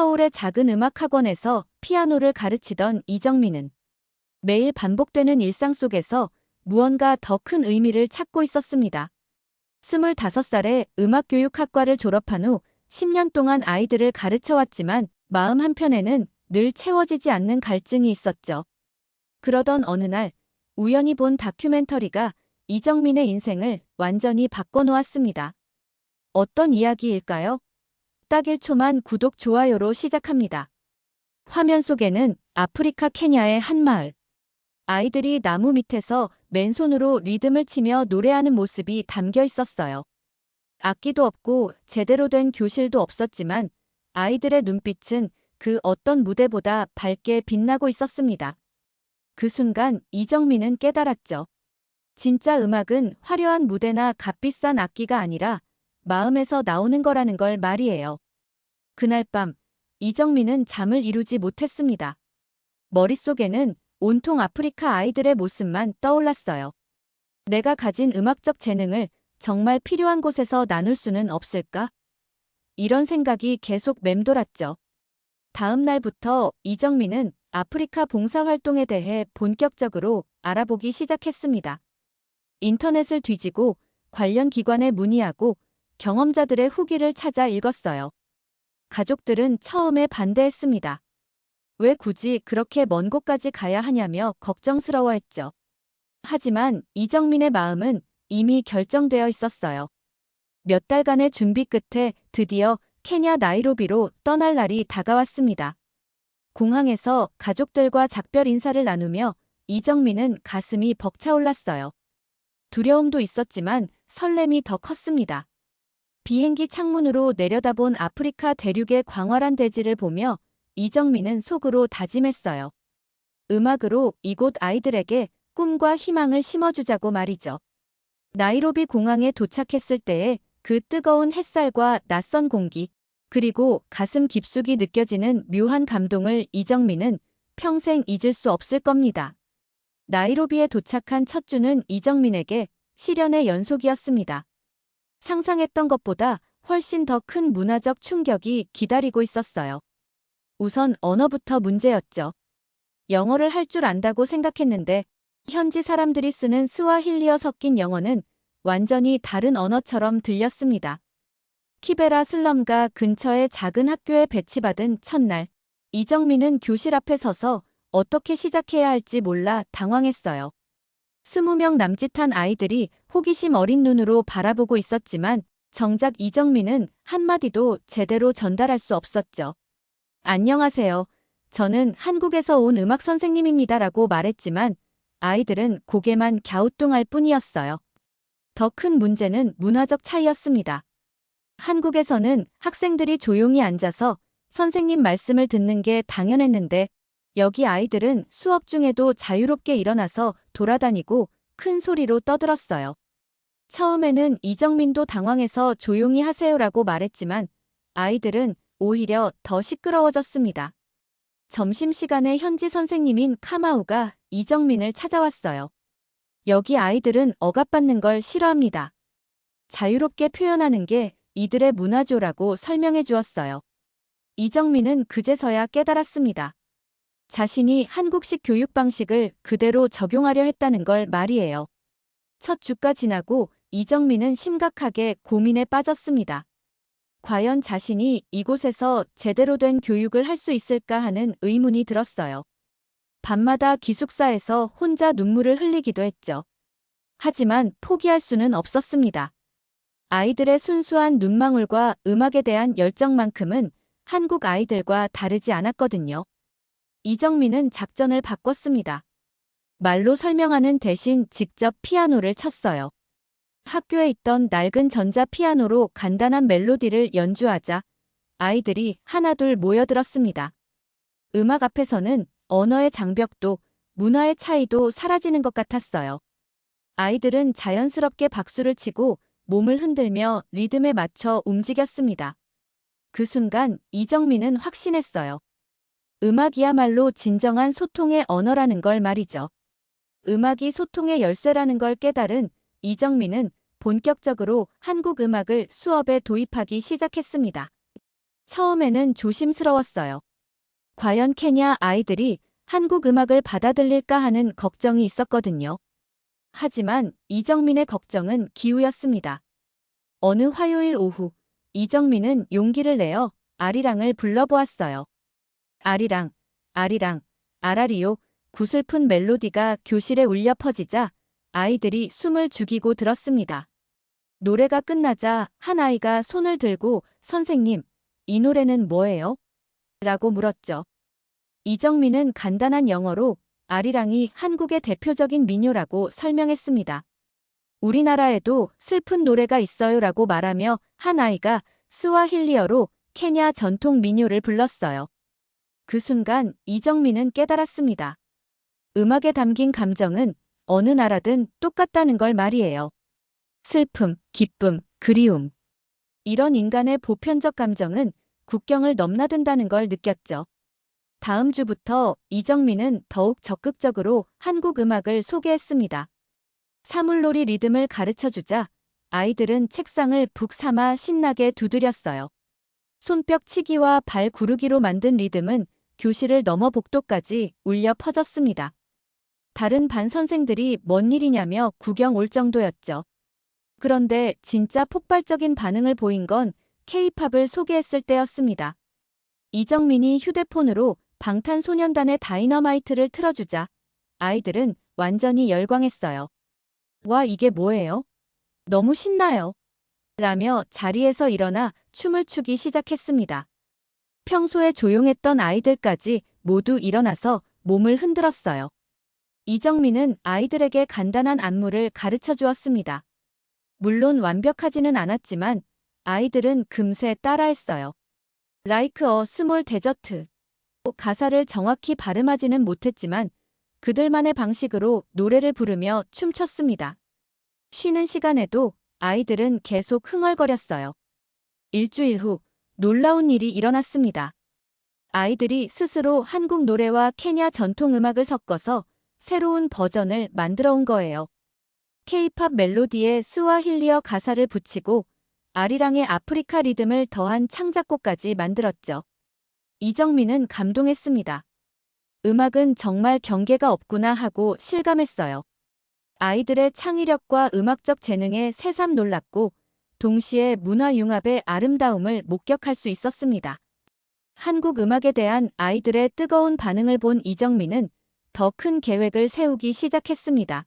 서울의 작은 음악학원에서 피아노를 가르치던 이정민은 매일 반복되는 일상 속에서 무언가 더 큰 의미를 찾고 있었습니다. 25살에 음악교육학과를 졸업한 후 10년 동안 아이들을 가르쳐 왔지만 마음 한편에는 늘 채워지지 않는 갈증이 있었죠. 그러던 어느 날 우연히 본 다큐멘터리가 이정민의 인생을 완전히 바꿔놓았습니다. 어떤 이야기일까요? 딱 1초만 구독, 좋아요로 시작합니다. 화면 속에는 아프리카 케냐의 한 마을. 아이들이 나무 밑에서 맨손으로 리듬을 치며 노래하는 모습이 담겨 있었어요. 악기도 없고 제대로 된 교실도 없었지만 아이들의 눈빛은 그 어떤 무대보다 밝게 빛나고 있었습니다. 그 순간 이정민은 깨달았죠. 진짜 음악은 화려한 무대나 값비싼 악기가 아니라 마음에서 나오는 거라는 걸 말이에요. 그날 밤 이정민은 잠을 이루지 못했습니다. 머릿속에는 온통 아프리카 아이들의 모습만 떠올랐어요. 내가 가진 음악적 재능을 정말 필요한 곳에서 나눌 수는 없을까? 이런 생각이 계속 맴돌았죠. 다음 날부터 이정민은 아프리카 봉사활동에 대해 본격적으로 알아보기 시작했습니다. 인터넷을 뒤지고 관련 기관에 문의하고 경험자들의 후기를 찾아 읽었어요. 가족들은 처음에 반대했습니다. 왜 굳이 그렇게 먼 곳까지 가야 하냐며 걱정스러워했죠. 하지만 이정민의 마음은 이미 결정되어 있었어요. 몇 달간의 준비 끝에 드디어 케냐 나이로비로 떠날 날이 다가왔습니다. 공항에서 가족들과 작별 인사를 나누며 이정민은 가슴이 벅차올랐어요. 두려움도 있었지만 설렘이 더 컸습니다. 비행기 창문으로 내려다본 아프리카 대륙의 광활한 대지를 보며 이정민은 속으로 다짐했어요. 음악으로 이곳 아이들에게 꿈과 희망을 심어주자고 말이죠. 나이로비 공항에 도착했을 때의 그 뜨거운 햇살과 낯선 공기, 그리고 가슴 깊숙이 느껴지는 묘한 감동을 이정민은 평생 잊을 수 없을 겁니다. 나이로비에 도착한 첫 주는 이정민에게 시련의 연속이었습니다. 상상했던 것보다 훨씬 더 큰 문화적 충격이 기다리고 있었어요. 우선 언어부터 문제였죠. 영어를 할 줄 안다고 생각했는데 현지 사람들이 쓰는 스와힐리어 섞인 영어는 완전히 다른 언어처럼 들렸습니다. 키베라 슬럼가 근처의 작은 학교에 배치받은 첫날, 이정민은 교실 앞에 서서 어떻게 시작해야 할지 몰라 당황했어요. 스무 명 남짓한 아이들이 호기심 어린 눈으로 바라보고 있었지만 정작 이정민은 한마디도 제대로 전달할 수 없었죠. 안녕하세요. 저는 한국에서 온 음악 선생님입니다 라고 말했지만 아이들은 고개만 갸우뚱할 뿐이었어요. 더 큰 문제는 문화적 차이였습니다. 한국에서는 학생들이 조용히 앉아서 선생님 말씀을 듣는 게 당연했는데 여기 아이들은 수업 중에도 자유롭게 일어나서 돌아다니고 큰 소리로 떠들었어요. 처음에는 이정민도 당황해서 조용히 하세요라고 말했지만 아이들은 오히려 더 시끄러워졌습니다. 점심시간에 현지 선생님인 카마우가 이정민을 찾아왔어요. 여기 아이들은 억압받는 걸 싫어합니다. 자유롭게 표현하는 게 이들의 문화조라고 설명해 주었어요. 이정민은 그제서야 깨달았습니다. 자신이 한국식 교육 방식을 그대로 적용하려 했다는 걸 말이에요. 첫 주가 지나고 이정민은 심각하게 고민에 빠졌습니다. 과연 자신이 이곳에서 제대로 된 교육을 할 수 있을까 하는 의문이 들었어요. 밤마다 기숙사에서 혼자 눈물을 흘리기도 했죠. 하지만 포기할 수는 없었습니다. 아이들의 순수한 눈망울과 음악에 대한 열정만큼은 한국 아이들과 다르지 않았거든요. 이정민은 작전을 바꿨습니다. 말로 설명하는 대신 직접 피아노를 쳤어요. 학교에 있던 낡은 전자 피아노로 간단한 멜로디를 연주하자 아이들이 하나둘 모여들었습니다. 음악 앞에서는 언어의 장벽도 문화의 차이도 사라지는 것 같았어요. 아이들은 자연스럽게 박수를 치고 몸을 흔들며 리듬에 맞춰 움직였습니다. 그 순간 이정민은 확신했어요. 음악이야말로 진정한 소통의 언어라는 걸 말이죠. 음악이 소통의 열쇠라는 걸 깨달은 이정민은 본격적으로 한국 음악을 수업에 도입하기 시작했습니다. 처음에는 조심스러웠어요. 과연 케냐 아이들이 한국 음악을 받아들일까 하는 걱정이 있었거든요. 하지만 이정민의 걱정은 기우였습니다. 어느 화요일 오후, 이정민은 용기를 내어 아리랑을 불러보았어요. 아리랑, 아리랑, 아라리요, 구슬픈 멜로디가 교실에 울려 퍼지자 아이들이 숨을 죽이고 들었습니다. 노래가 끝나자 한 아이가 손을 들고 선생님, 이 노래는 뭐예요? 라고 물었죠. 이정민은 간단한 영어로 아리랑이 한국의 대표적인 민요라고 설명했습니다. 우리나라에도 슬픈 노래가 있어요 라고 말하며 한 아이가 스와힐리어로 케냐 전통 민요를 불렀어요. 그 순간 이정민은 깨달았습니다. 음악에 담긴 감정은 어느 나라든 똑같다는 걸 말이에요. 슬픔, 기쁨, 그리움. 이런 인간의 보편적 감정은 국경을 넘나든다는 걸 느꼈죠. 다음 주부터 이정민은 더욱 적극적으로 한국 음악을 소개했습니다. 사물놀이 리듬을 가르쳐 주자 아이들은 책상을 북 삼아 신나게 두드렸어요. 손뼉 치기와 발 구르기로 만든 리듬은 교실을 넘어 복도까지 울려 퍼졌습니다. 다른 반 선생들이 뭔 일이냐며 구경 올 정도였죠. 그런데 진짜 폭발적인 반응을 보인 건 케이팝을 소개했을 때였습니다. 이정민이 휴대폰으로 방탄소년단의 다이너마이트를 틀어주자 아이들은 완전히 열광했어요. 와, 이게 뭐예요? 너무 신나요. 라며 자리에서 일어나 춤을 추기 시작했습니다. 평소에 조용했던 아이들까지 모두 일어나서 몸을 흔들었어요. 이정민은 아이들에게 간단한 안무를 가르쳐 주었습니다. 물론 완벽하지는 않았지만 아이들은 금세 따라했어요. Like a small dessert. 가사를 정확히 발음하지는 못했지만 그들만의 방식으로 노래를 부르며 춤췄습니다. 쉬는 시간에도 아이들은 계속 흥얼거렸어요. 일주일 후 놀라운 일이 일어났습니다. 아이들이 스스로 한국 노래와 케냐 전통 음악을 섞어서 새로운 버전을 만들어 온 거예요. 케이팝 멜로디에 스와힐리어 가사를 붙이고 아리랑의 아프리카 리듬을 더한 창작곡까지 만들었죠. 이정민은 감동했습니다. 음악은 정말 경계가 없구나 하고 실감했어요. 아이들의 창의력과 음악적 재능에 새삼 놀랐고 동시에 문화융합의 아름다움을 목격할 수 있었습니다. 한국 음악에 대한 아이들의 뜨거운 반응을 본 이정민은 더 큰 계획을 세우기 시작했습니다.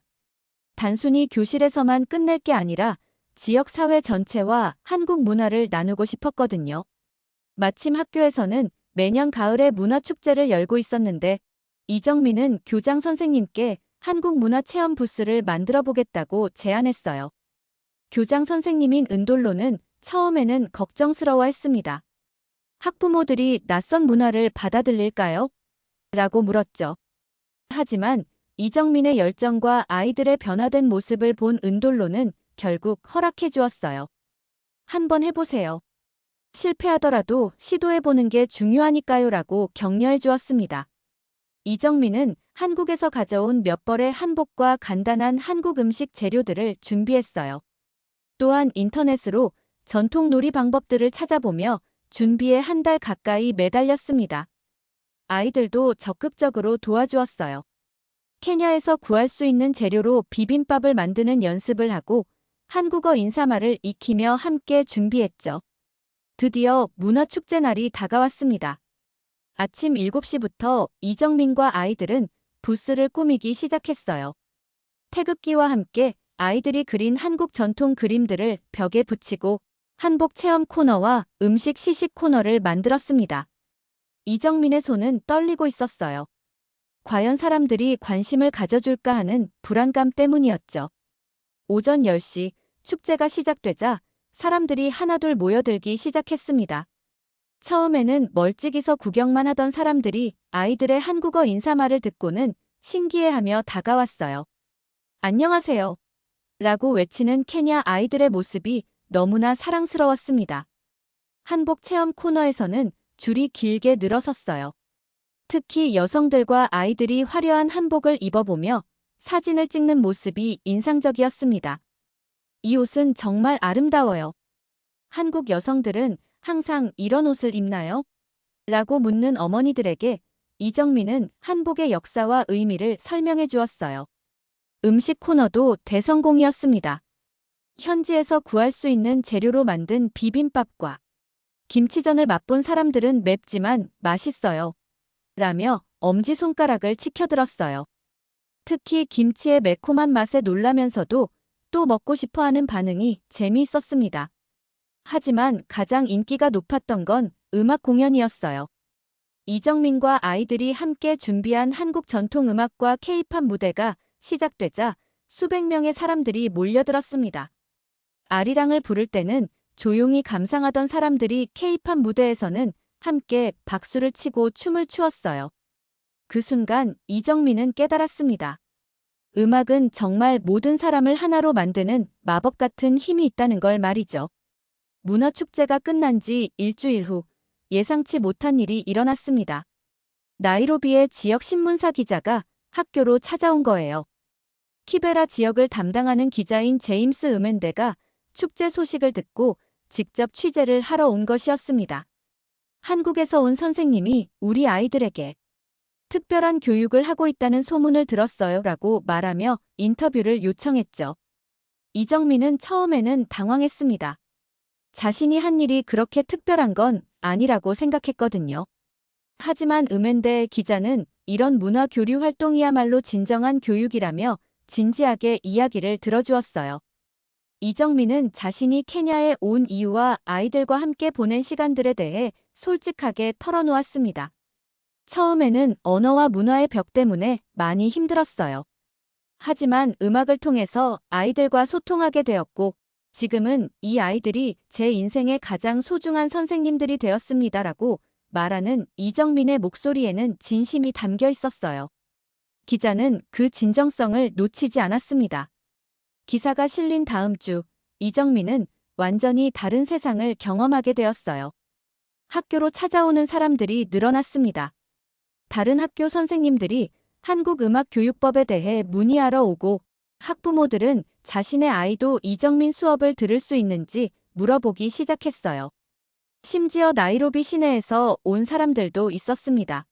단순히 교실에서만 끝낼 게 아니라 지역 사회 전체와 한국 문화를 나누고 싶었거든요. 마침 학교에서는 매년 가을에 문화축제를 열고 있었는데 이정민은 교장 선생님께 한국 문화 체험 부스를 만들어 보겠다고 제안했어요. 교장 선생님인 은돌로는 처음에는 걱정스러워 했습니다. 학부모들이 낯선 문화를 받아들일까요? 라고 물었죠. 하지만 이정민의 열정과 아이들의 변화된 모습을 본 은돌로는 결국 허락해 주었어요. 한번 해보세요. 실패하더라도 시도해보는 게 중요하니까요 라고 격려해 주었습니다. 이정민은 한국에서 가져온 몇 벌의 한복과 간단한 한국 음식 재료들을 준비했어요. 또한 인터넷으로 전통 놀이 방법들을 찾아보며 준비에 한 달 가까이 매달렸습니다. 아이들도 적극적으로 도와주었어요. 케냐에서 구할 수 있는 재료로 비빔밥을 만드는 연습을 하고 한국어 인사말을 익히며 함께 준비했죠. 드디어 문화축제 날이 다가왔습니다. 아침 7시부터 이정민과 아이들은 부스를 꾸미기 시작했어요. 태극기와 함께 아이들이 그린 한국 전통 그림들을 벽에 붙이고 한복 체험 코너와 음식 시식 코너를 만들었습니다. 이정민의 손은 떨리고 있었어요. 과연 사람들이 관심을 가져줄까 하는 불안감 때문이었죠. 오전 10시 축제가 시작되자 사람들이 하나둘 모여들기 시작했습니다. 처음에는 멀찍이서 구경만 하던 사람들이 아이들의 한국어 인사말을 듣고는 신기해하며 다가왔어요. 안녕하세요. 라고 외치는 케냐 아이들의 모습이 너무나 사랑스러웠습니다. 한복 체험 코너에서는 줄이 길게 늘어섰어요. 특히 여성들과 아이들이 화려한 한복을 입어보며 사진을 찍는 모습이 인상적이었습니다. 이 옷은 정말 아름다워요. 한국 여성들은 항상 이런 옷을 입나요? 라고 묻는 어머니들에게 이정민은 한복의 역사와 의미를 설명해 주었어요. 음식 코너도 대성공이었습니다. 현지에서 구할 수 있는 재료로 만든 비빔밥과 김치전을 맛본 사람들은 맵지만 맛있어요. 라며 엄지손가락을 치켜들었어요. 특히 김치의 매콤한 맛에 놀라면서도 또 먹고 싶어 하는 반응이 재미있었습니다. 하지만 가장 인기가 높았던 건 음악 공연이었어요. 이정민과 아이들이 함께 준비한 한국 전통 음악과 케이팝 무대가 시작되자 수백 명의 사람들이 몰려들었습니다. 아리랑을 부를 때는 조용히 감상하던 사람들이 케이팝 무대에서는 함께 박수를 치고 춤을 추었어요. 그 순간 이정민은 깨달았습니다. 음악은 정말 모든 사람을 하나로 만드는 마법 같은 힘이 있다는 걸 말이죠. 문화축제가 끝난 지 일주일 후 예상치 못한 일이 일어났습니다. 나이로비의 지역 신문사 기자가 학교로 찾아온 거예요. 키베라 지역을 담당하는 기자인 제임스 음앤데가 축제 소식을 듣고 직접 취재를 하러 온 것이었습니다. 한국에서 온 선생님이 우리 아이들에게 특별한 교육을 하고 있다는 소문을 들었어요 라고 말하며 인터뷰를 요청했죠. 이정민은 처음에는 당황했습니다. 자신이 한 일이 그렇게 특별한 건 아니라고 생각했거든요. 하지만 음앤대 기자는 이런 문화 교류 활동이야말로 진정한 교육이라며 진지하게 이야기를 들어주었어요. 이정민은 자신이 케냐에 온 이유와 아이들과 함께 보낸 시간들에 대해 솔직하게 털어놓았습니다. 처음에는 언어와 문화의 벽 때문에 많이 힘들었어요. 하지만 음악을 통해서 아이들과 소통하게 되었고, 지금은 이 아이들이 제 인생의 가장 소중한 선생님들이 되었습니다라고 말하는 이정민의 목소리에는 진심이 담겨 있었어요. 기자는 그 진정성을 놓치지 않았습니다. 기사가 실린 다음 주, 이정민은 완전히 다른 세상을 경험하게 되었어요. 학교로 찾아오는 사람들이 늘어났습니다. 다른 학교 선생님들이 한국음악교육법에 대해 문의하러 오고 학부모들은 자신의 아이도 이정민 수업을 들을 수 있는지 물어보기 시작했어요. 심지어 나이로비 시내에서 온 사람들도 있었습니다.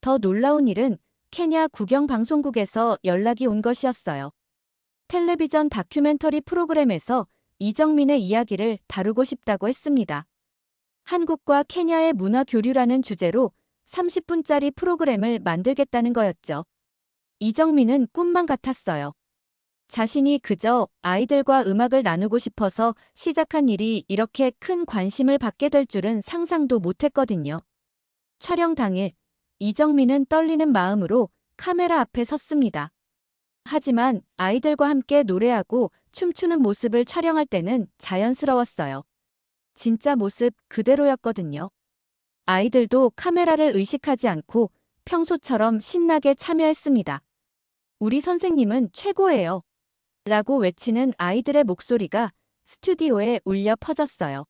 더 놀라운 일은 케냐 국영방송국에서 연락이 온 것이었어요. 텔레비전 다큐멘터리 프로그램에서 이정민의 이야기를 다루고 싶다고 했습니다. 한국과 케냐의 문화 교류라는 주제로 30분짜리 프로그램을 만들겠다는 거였죠. 이정민은 꿈만 같았어요. 자신이 그저 아이들과 음악을 나누고 싶어서 시작한 일이 이렇게 큰 관심을 받게 될 줄은 상상도 못했거든요. 촬영 당일, 이정민은 떨리는 마음으로 카메라 앞에 섰습니다. 하지만 아이들과 함께 노래하고 춤추는 모습을 촬영할 때는 자연스러웠어요. 진짜 모습 그대로였거든요. 아이들도 카메라를 의식하지 않고 평소처럼 신나게 참여했습니다. 우리 선생님은 최고예요. 라고 외치는 아이들의 목소리가 스튜디오에 울려 퍼졌어요.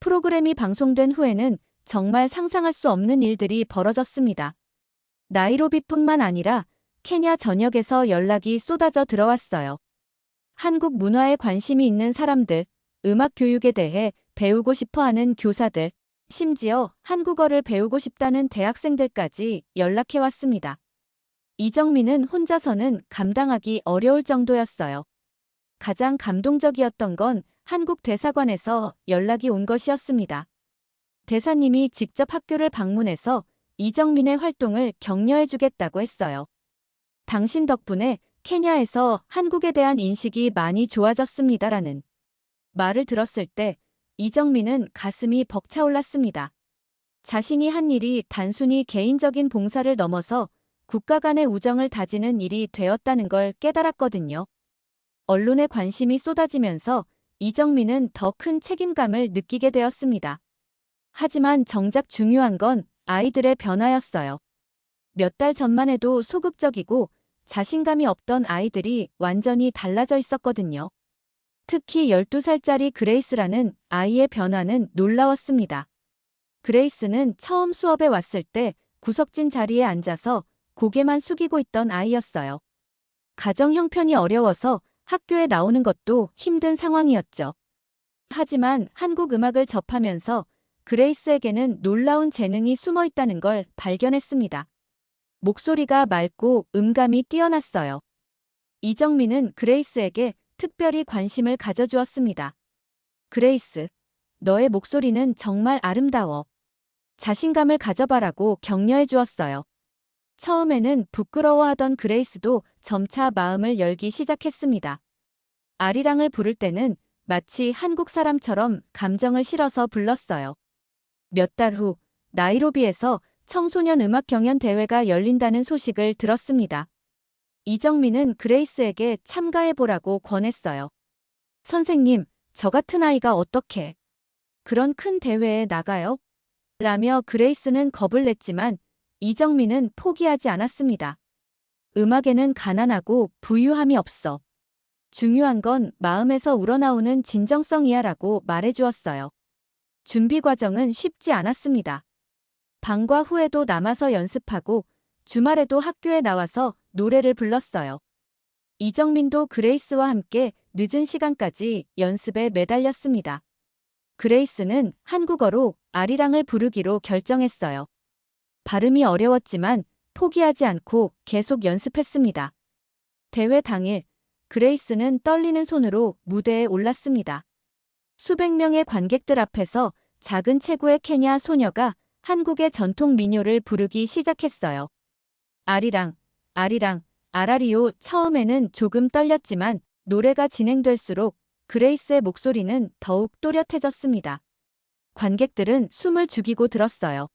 프로그램이 방송된 후에는 정말 상상할 수 없는 일들이 벌어졌습니다. 나이로비뿐만 아니라 케냐 전역에서 연락이 쏟아져 들어왔어요. 한국 문화에 관심이 있는 사람들, 음악 교육에 대해 배우고 싶어 하는 교사들, 심지어 한국어를 배우고 싶다는 대학생들까지 연락해 왔습니다. 이정민은 혼자서는 감당하기 어려울 정도였어요. 가장 감동적이었던 건 한국 대사관에서 연락이 온 것이었습니다. 대사님이 직접 학교를 방문해서 이정민의 활동을 격려해 주겠다고 했어요. 당신 덕분에 케냐에서 한국에 대한 인식이 많이 좋아졌습니다라는 말을 들었을 때 이정민은 가슴이 벅차올랐습니다. 자신이 한 일이 단순히 개인적인 봉사를 넘어서 국가 간의 우정을 다지는 일이 되었다는 걸 깨달았거든요. 언론의 관심이 쏟아지면서 이정민은 더 큰 책임감을 느끼게 되었습니다. 하지만 정작 중요한 건 아이들의 변화였어요. 몇 달 전만 해도 소극적이고 자신감이 없던 아이들이 완전히 달라져 있었거든요. 특히 12살짜리 그레이스라는 아이의 변화는 놀라웠습니다. 그레이스는 처음 수업에 왔을 때 구석진 자리에 앉아서 고개만 숙이고 있던 아이였어요. 가정 형편이 어려워서 학교에 나오는 것도 힘든 상황이었죠. 하지만 한국 음악을 접하면서 그레이스에게는 놀라운 재능이 숨어 있다는 걸 발견했습니다. 목소리가 맑고 음감이 뛰어났어요. 이정민은 그레이스에게 특별히 관심을 가져주었습니다. 그레이스, 너의 목소리는 정말 아름다워. 자신감을 가져봐라고 격려해 주었어요. 처음에는 부끄러워하던 그레이스도 점차 마음을 열기 시작했습니다. 아리랑을 부를 때는 마치 한국 사람처럼 감정을 실어서 불렀어요. 몇 달 후 나이로비에서 청소년 음악 경연 대회가 열린다는 소식을 들었습니다. 이정민은 그레이스에게 참가해보라고 권했어요. 선생님, 저 같은 아이가 어떻게 그런 큰 대회에 나가요? 라며 그레이스는 겁을 냈지만 이정민은 포기하지 않았습니다. 음악에는 가난하고 부유함이 없어. 중요한 건 마음에서 우러나오는 진정성이야 라고 말해주었어요. 준비 과정은 쉽지 않았습니다. 방과 후에도 남아서 연습하고 주말에도 학교에 나와서 노래를 불렀어요. 이정민도 그레이스와 함께 늦은 시간까지 연습에 매달렸습니다. 그레이스는 한국어로 아리랑을 부르기로 결정했어요. 발음이 어려웠지만 포기하지 않고 계속 연습했습니다. 대회 당일, 그레이스는 떨리는 손으로 무대에 올랐습니다. 수백 명의 관객들 앞에서 작은 체구의 케냐 소녀가 한국의 전통 민요를 부르기 시작했어요. 아리랑, 아리랑, 아라리오 처음에는 조금 떨렸지만 노래가 진행될수록 그레이스의 목소리는 더욱 또렷해졌습니다. 관객들은 숨을 죽이고 들었어요.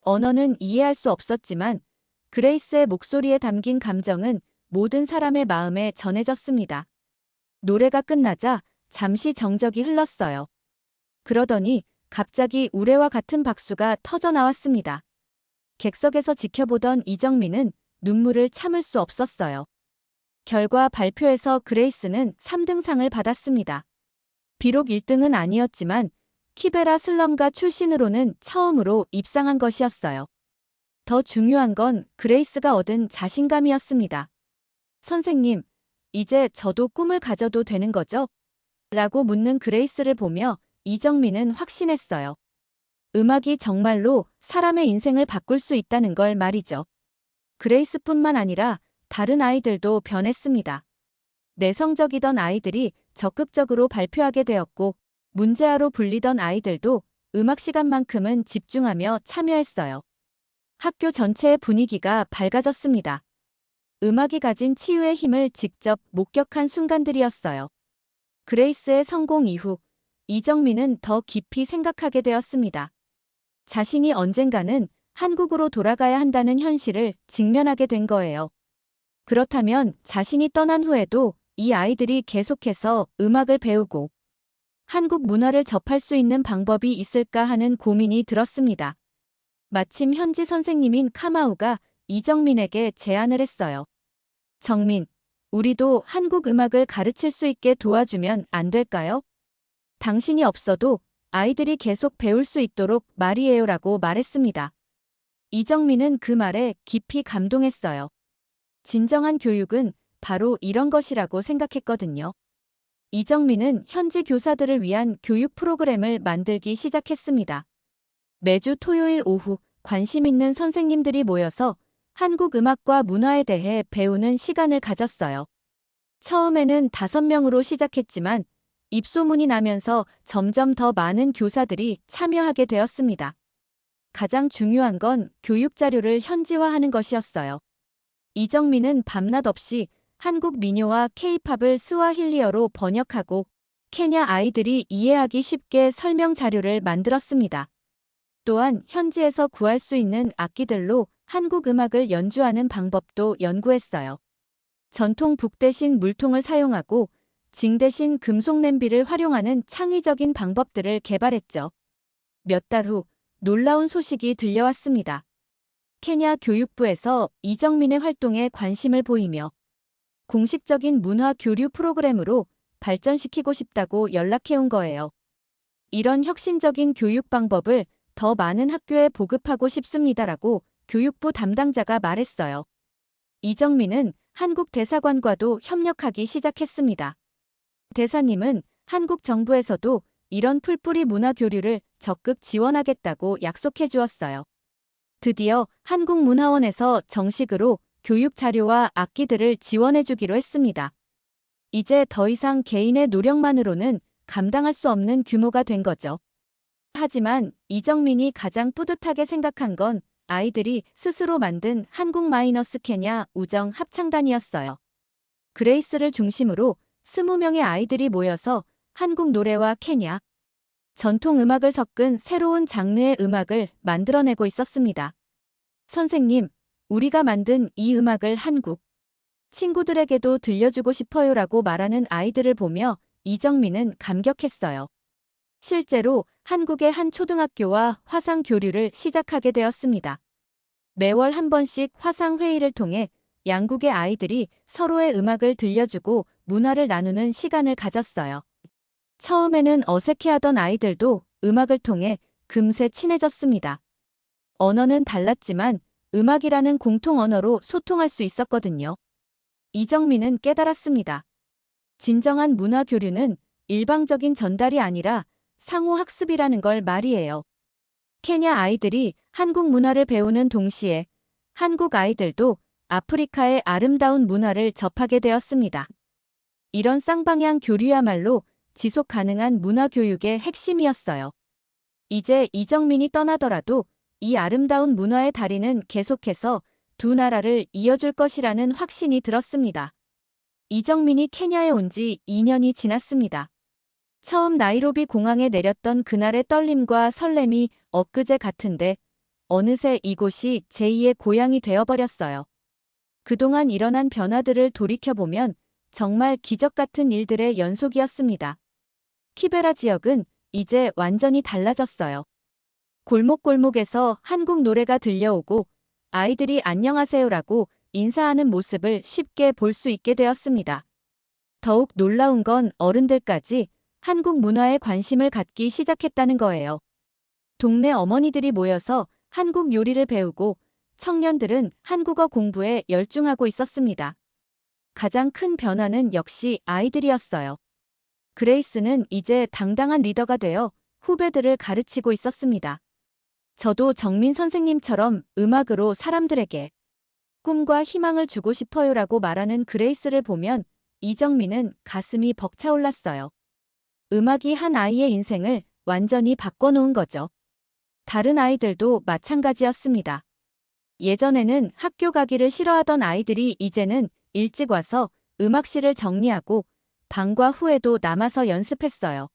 언어는 이해할 수 없었지만 그레이스의 목소리에 담긴 감정은 모든 사람의 마음에 전해졌습니다. 노래가 끝나자 잠시 정적이 흘렀어요. 그러더니 갑자기 우레와 같은 박수가 터져 나왔습니다. 객석에서 지켜보던 이정민은 눈물을 참을 수 없었어요. 결과 발표에서 그레이스는 3등상을 받았습니다. 비록 1등은 아니었지만 키베라 슬럼가 출신으로는 처음으로 입상한 것이었어요. 더 중요한 건 그레이스가 얻은 자신감이었습니다. 선생님, 이제 저도 꿈을 가져도 되는 거죠? 라고 묻는 그레이스를 보며 이정민은 확신했어요. 음악이 정말로 사람의 인생을 바꿀 수 있다는 걸 말이죠. 그레이스뿐만 아니라 다른 아이들도 변했습니다. 내성적이던 아이들이 적극적으로 발표하게 되었고 문제아로 불리던 아이들도 음악 시간만큼은 집중하며 참여했어요. 학교 전체의 분위기가 밝아졌습니다. 음악이 가진 치유의 힘을 직접 목격한 순간들이었어요. 그레이스의 성공 이후 이정민은 더 깊이 생각하게 되었습니다. 자신이 언젠가는 한국으로 돌아가야 한다는 현실을 직면하게 된 거예요. 그렇다면 자신이 떠난 후에도 이 아이들이 계속해서 음악을 배우고 한국 문화를 접할 수 있는 방법이 있을까 하는 고민이 들었습니다. 마침 현지 선생님인 카마우가 이정민에게 제안을 했어요. 정민, 우리도 한국 음악을 가르칠 수 있게 도와주면 안 될까요? 당신이 없어도 아이들이 계속 배울 수 있도록 말이에요 라고 말했습니다. 이정민은 그 말에 깊이 감동했어요. 진정한 교육은 바로 이런 것이라고 생각했거든요. 이정민은 현지 교사들을 위한 교육 프로그램을 만들기 시작했습니다. 매주 토요일 오후 관심 있는 선생님들이 모여서 한국 음악과 문화에 대해 배우는 시간을 가졌어요. 처음에는 다섯 명으로 시작했지만 입소문이 나면서 점점 더 많은 교사들이 참여하게 되었습니다. 가장 중요한 건 교육 자료를 현지화하는 것이었어요. 이정민은 밤낮 없이 한국 민요와 케이팝을 스와힐리어로 번역하고 케냐 아이들이 이해하기 쉽게 설명 자료를 만들었습니다. 또한 현지에서 구할 수 있는 악기들로 한국 음악을 연주하는 방법도 연구했어요. 전통 북 대신 물통을 사용하고 징 대신 금속 냄비를 활용하는 창의적인 방법들을 개발했죠. 몇 달 후 놀라운 소식이 들려왔습니다. 케냐 교육부에서 이정민의 활동에 관심을 보이며 공식적인 문화 교류 프로그램으로 발전시키고 싶다고 연락해온 거예요. 이런 혁신적인 교육 방법을 더 많은 학교에 보급하고 싶습니다라고 교육부 담당자가 말했어요. 이정민은 한국 대사관과도 협력하기 시작했습니다. 대사님은 한국 정부에서도 이런 풀뿌리 문화 교류를 적극 지원하겠다고 약속해 주었어요. 드디어 한국문화원에서 정식으로 교육 자료와 악기들을 지원해 주기로 했습니다. 이제 더 이상 개인의 노력만으로는 감당할 수 없는 규모가 된 거죠. 하지만 이정민이 가장 뿌듯하게 생각한 건 아이들이 스스로 만든 한국 마이너스 케냐 우정 합창단이었어요. 그레이스를 중심으로 20명의 아이들이 모여서 한국 노래와 케냐, 전통 음악을 섞은 새로운 장르의 음악을 만들어내고 있었습니다. 선생님, 우리가 만든 이 음악을 한국 친구들에게도 들려주고 싶어요라고 말하는 아이들을 보며 이정민은 감격했어요. 실제로 한국의 한 초등학교와 화상 교류를 시작하게 되었습니다. 매월 한 번씩 화상 회의를 통해 양국의 아이들이 서로의 음악을 들려주고 문화를 나누는 시간을 가졌어요. 처음에는 어색해하던 아이들도 음악을 통해 금세 친해졌습니다. 언어는 달랐지만 음악이라는 공통 언어로 소통할 수 있었거든요. 이정민은 깨달았습니다. 진정한 문화 교류는 일방적인 전달이 아니라 상호 학습이라는 걸 말이에요. 케냐 아이들이 한국 문화를 배우는 동시에 한국 아이들도 아프리카의 아름다운 문화를 접하게 되었습니다. 이런 쌍방향 교류야말로 지속 가능한 문화 교육의 핵심이었어요. 이제 이정민이 떠나더라도 이 아름다운 문화의 다리는 계속해서 두 나라를 이어줄 것이라는 확신이 들었습니다. 이정민이 케냐에 온 지 2년이 지났습니다. 처음 나이로비 공항에 내렸던 그날의 떨림과 설렘이 엊그제 같은데 어느새 이곳이 제2의 고향이 되어버렸어요. 그동안 일어난 변화들을 돌이켜보면 정말 기적 같은 일들의 연속이었습니다. 키베라 지역은 이제 완전히 달라졌어요. 골목골목에서 한국 노래가 들려오고 아이들이 안녕하세요라고 인사하는 모습을 쉽게 볼 수 있게 되었습니다. 더욱 놀라운 건 어른들까지 한국 문화에 관심을 갖기 시작했다는 거예요. 동네 어머니들이 모여서 한국 요리를 배우고 청년들은 한국어 공부에 열중하고 있었습니다. 가장 큰 변화는 역시 아이들이었어요. 그레이스는 이제 당당한 리더가 되어 후배들을 가르치고 있었습니다. 저도 정민 선생님처럼 음악으로 사람들에게 꿈과 희망을 주고 싶어요라고 말하는 그레이스를 보면 이정민은 가슴이 벅차올랐어요. 음악이 한 아이의 인생을 완전히 바꿔놓은 거죠. 다른 아이들도 마찬가지였습니다. 예전에는 학교 가기를 싫어하던 아이들이 이제는 일찍 와서 음악실을 정리하고 방과 후에도 남아서 연습했어요.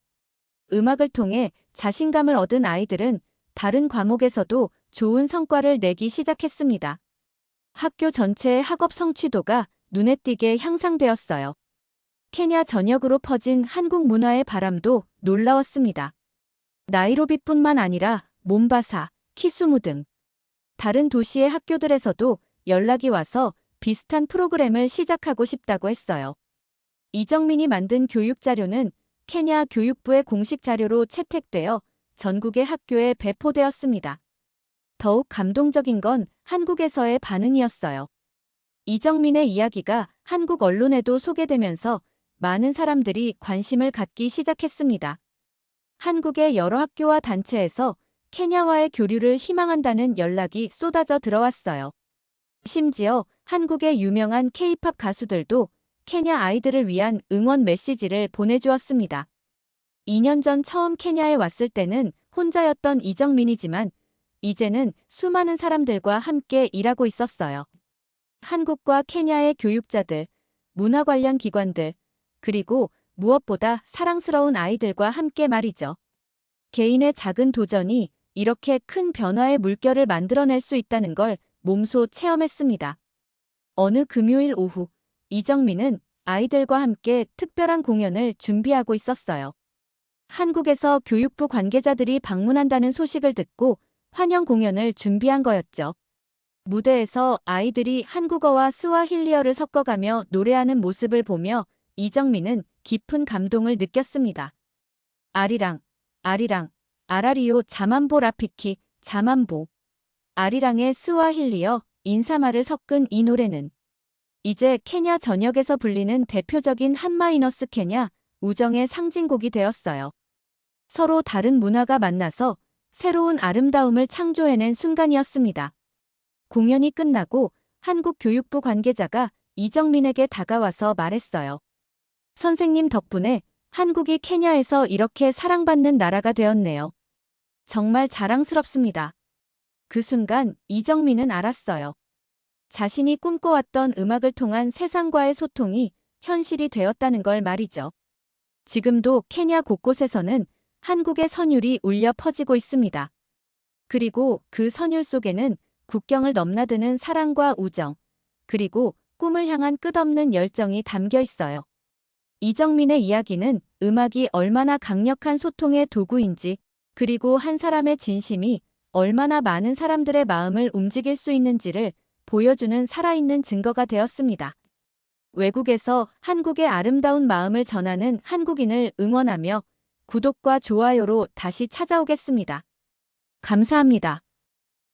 음악을 통해 자신감을 얻은 아이들은 다른 과목에서도 좋은 성과를 내기 시작했습니다. 학교 전체의 학업 성취도가 눈에 띄게 향상되었어요. 케냐 전역으로 퍼진 한국 문화의 바람도 놀라웠습니다. 나이로비뿐만 아니라 몬바사, 키수무 등 다른 도시의 학교들에서도 연락이 와서 비슷한 프로그램을 시작하고 싶다고 했어요. 이정민이 만든 교육 자료는 케냐 교육부의 공식 자료로 채택되어 전국의 학교에 배포되었습니다. 더욱 감동적인 건 한국에서의 반응이었어요. 이정민의 이야기가 한국 언론에도 소개되면서 많은 사람들이 관심을 갖기 시작했습니다. 한국의 여러 학교와 단체에서 케냐와의 교류를 희망한다는 연락이 쏟아져 들어왔어요. 심지어 한국의 유명한 케이팝 가수들도 케냐 아이들을 위한 응원 메시지를 보내주었습니다. 2년 전 처음 케냐에 왔을 때는 혼자였던 이정민이지만 이제는 수많은 사람들과 함께 일하고 있었어요. 한국과 케냐의 교육자들, 문화 관련 기관들, 그리고 무엇보다 사랑스러운 아이들과 함께 말이죠. 개인의 작은 도전이 이렇게 큰 변화의 물결을 만들어낼 수 있다는 걸 몸소 체험했습니다. 어느 금요일 오후, 이정민은 아이들과 함께 특별한 공연을 준비하고 있었어요. 한국에서 교육부 관계자들이 방문한다는 소식을 듣고 환영 공연을 준비한 거였죠. 무대에서 아이들이 한국어와 스와힐리어를 섞어가며 노래하는 모습을 보며 이정민은 깊은 감동을 느꼈습니다. 아리랑, 아리랑, 아라리오 자만보 라피키, 자만보. 아리랑의 스와힐리어, 인사말을 섞은 이 노래는 이제 케냐 전역에서 불리는 대표적인 한마이너스 케냐, 우정의 상징곡이 되었어요. 서로 다른 문화가 만나서 새로운 아름다움을 창조해낸 순간이었습니다. 공연이 끝나고 한국 교육부 관계자가 이정민에게 다가와서 말했어요. 선생님 덕분에 한국이 케냐에서 이렇게 사랑받는 나라가 되었네요. 정말 자랑스럽습니다. 그 순간 이정민은 알았어요. 자신이 꿈꿔왔던 음악을 통한 세상과의 소통이 현실이 되었다는 걸 말이죠. 지금도 케냐 곳곳에서는 한국의 선율이 울려 퍼지고 있습니다. 그리고 그 선율 속에는 국경을 넘나드는 사랑과 우정, 그리고 꿈을 향한 끝없는 열정이 담겨 있어요. 이정민의 이야기는 음악이 얼마나 강력한 소통의 도구인지, 그리고 한 사람의 진심이 얼마나 많은 사람들의 마음을 움직일 수 있는지를 보여주는 살아있는 증거가 되었습니다. 외국에서 한국의 아름다운 마음을 전하는 한국인을 응원하며 구독과 좋아요로 다시 찾아오겠습니다. 감사합니다.